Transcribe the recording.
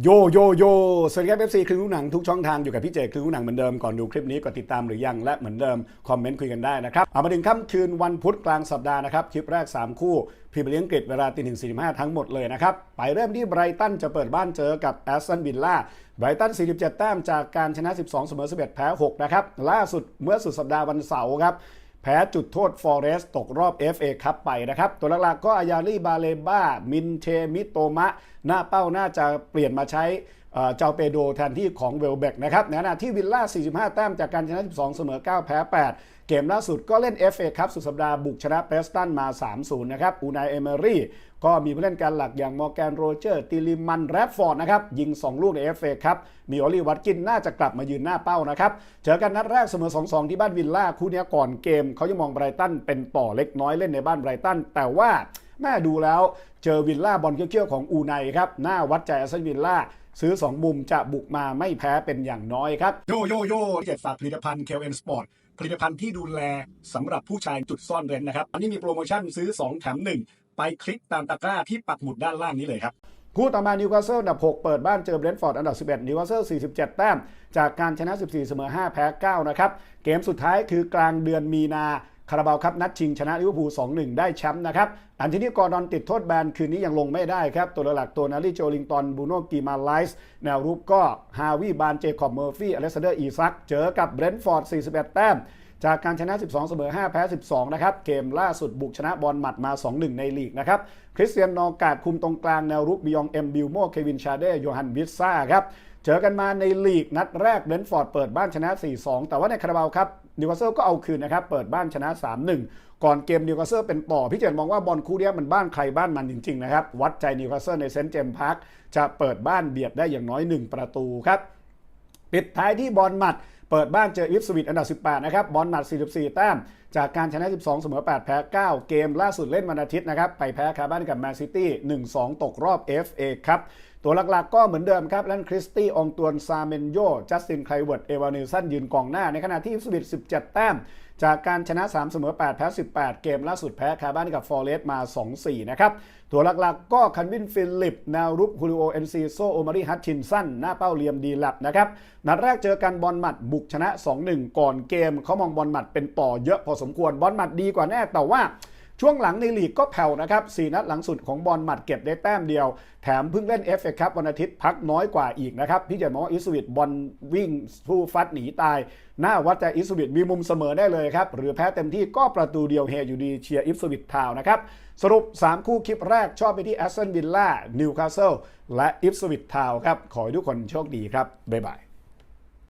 โยโยโยสวัสดีครับเอฟซีคลึงลูกหนังทุกช่องทางอยู่กับพี่เจคลึงลูกหนังเหมือนเดิมก่อนดูคลิปนี้กดติดตามหรือยังและเหมือนเดิมคอมเมนต์คุยกันได้นะครับเอามาถึงค่ำคืนวันพุธกลางสัปดาห์นะครับคลิปแรก 3 คู่พรีเมียร์ลีกอังกฤษเวลาตีหนึ่งสี่ห้าทั้งหมดเลยนะครับ ไปเริ่มที่ไบรตันจะเปิดบ้านเจอกับแอสตันวิลล่าไบรตัน 47 แต้มจากการชนะ 12 เสมอ 11 แพ้ 6 นะครับ ล่าสุดเมื่อสุดสัปดาห์วันเสาร์ครับ แพ้จุดโทษฟอเรสตกรอบ FA คัพไปนะครับ ตัวหลักๆก็อายาลีบาเลบ้า มินเทมิโตมะ หน้าเป้าน่าจะเปลี่ยนมาใช้ เจ้าเปโดแทนที่ของเวลเบกนะครับในขณะที่วิลล่า 45 แต้มจากการชนะ 12 เสมอ 9 แพ้ 8 เกมล่าสุดก็เล่น FA คัพสุดสัปดาห์บุกชนะเปสตันมา 3-0 นะครับ อูนายเอเมอรี่ก็มีผู้เล่นการหลักอย่างมอร์แกนโรเจอร์ติลิมันแรดฟอร์ดนะครับ ยิง 2 ลูกใน FA ครับ มีออลลี่วัตกินน่าจะกลับมายืนหน้าเป้านะครับ เจอกันนัดแรกเสมอ 2-2 ที่บ้านวิลล่าคู่นี้ก่อนเกมเขาจะมองไบรตันเป็นต่อเล็กน้อยเล่นในบ้านไบรตันแต่ว่า แม่ดูแล้วเจอวิลล่าบอลเกี้ยวๆของอูไนครับหน้าวัดใจอาซันวิลล่าซื้อ 2 มุมจะบุกมาไม่แพ้เป็นอย่างน้อยครับ โยโยโย่เจ็ดฝากผลิตภัณฑ์ KLN Sport ผลิตภัณฑ์ที่ดูแลสำหรับผู้ชายจุดซ่อนเร้นนะครับ อันนี้มีโปรโมชั่นซื้อ 2 แถม 1 ไปคลิกตามตะกร้าที่ปักหมุดด้านล่างนี้เลยครับคู่ต่อมานิวคาสเซิลอันดับ 6 เปิดบ้านเจอเบรนท์ฟอร์ดอันดับ 11 นิวคาสเซิล 47 แต้ม จากการชนะ 14 เสมอ 5 แพ้ 9 นะครับ เกมสุดท้ายคือกลางเดือนมีนา คาราบาวครับนัดชิงชนะลิเวอร์พูล2-1 ได้แชมป์นะครับอันที่นี้กอร์ดอนติดโทษแบนคืนนี้ยังลงไม่ได้ครับ ตัวหลักตัวนารีโจลิงตันบูโนกีมาไลส์แนวรุกก็ฮาวิบานเจคอบเมอร์ฟี่อเล็กซานเดอร์อีซักเจอกับเบรนท์ฟอร์ด 41 แต้มจากการชนะ 12 เสมอ 5 แพ้ 12 นะครับ เกมล่าสุดบุกชนะบอลหมัดมา 2-1 ในลีกนะครับ คริสเตียนนอร์กาดคุมตรงกลางแนวรุกบิยองเอ็มบิลโมเควินชาเดโยฮันวิสซ่าครับ เจอกันมาในลีกนัดแรกเบนท์ฟอร์ดเปิดบ้านชนะ 4-2 แต่ว่าในคาราบาวครับนิวคาสเซิลก็เอาคืนนะครับ เปิดบ้านชนะ 3-1 ก่อนเกมนิวคาสเซิลเป็นต่อ พี่เจนมองว่าบอลคู่เนี้ยมันบ้านใครบ้านมันจริง ๆ นะครับ วัดใจนิวคาสเซิลในเซนต์เจมส์พาร์คจะเปิดบ้านเบียดได้อย่างน้อย 1 ประตูครับ ปิดท้ายที่บอลหมัด เปิดบ้านเจออิฟสวิตอันดับ 18 นะครับ บอลหมัด 44 แต้ม จากการชนะ 12 เสมอ 8 แพ้ 9 เกมล่าสุดเล่นวันอาทิตย์นะครับ ไปแพ้คาบ้านกับแมนซิตี้ 1-2 ตกรอบ FA ครับ ตัวหลักๆก็เหมือนเดิมครับแลนคริสตี้ องตวน ซาเมนโย จัสติน ไคลเวิร์ด เอวานิลสันยืนกองหน้า ในขณะที่อิฟสวิต17 แต้ม จากการชนะ 3 เสมอ 8 แพ้ 18 เกมล่าสุดแพ้คาบ้านกับฟอร์เรสต์มา 2-4 นะครับ ตัวหลักๆ ก็คันวินฟิลิปแนวรุกฮูลิโอเอนซีโซโอมารีฮัตชินสันหน้าเป้าเหลียมดีแลบนะครับ นัดแรกเจอกันบอลหมัดบุกชนะ 2-1 ก่อนเกมเขามองบอลหมัดเป็นต่อเยอะพอสมควรบอลหมัดดีกว่าแน่แต่ว่า ช่วงหลังในลีกก็แผ่วนะครับ4นัดหลังสุดของบอลหมัดเก็บได้แต้มเดียว แถมเพิ่งเล่น FA ครับวันอาทิตย์พักน้อยกว่าอีกนะครับพี่เจมองว่าอิสวิตบอลวิ่งสู้ฟัดหนีตาย หน้าวัดแต่อิสวิตมีมุมเสมอได้เลยครับ หรือแพ้เต็มที่ก็ประตูเดียวเฮอยู่ดีเชียร์อิสวิตทาวนะครับ สรุป 3 คู่คลิปแรกชอบไปที่แอสตันวิลล่านิวคาสเซิลและอิสวิตทาวครับขอให้ทุกคนโชคดีครับบ๊ายบาย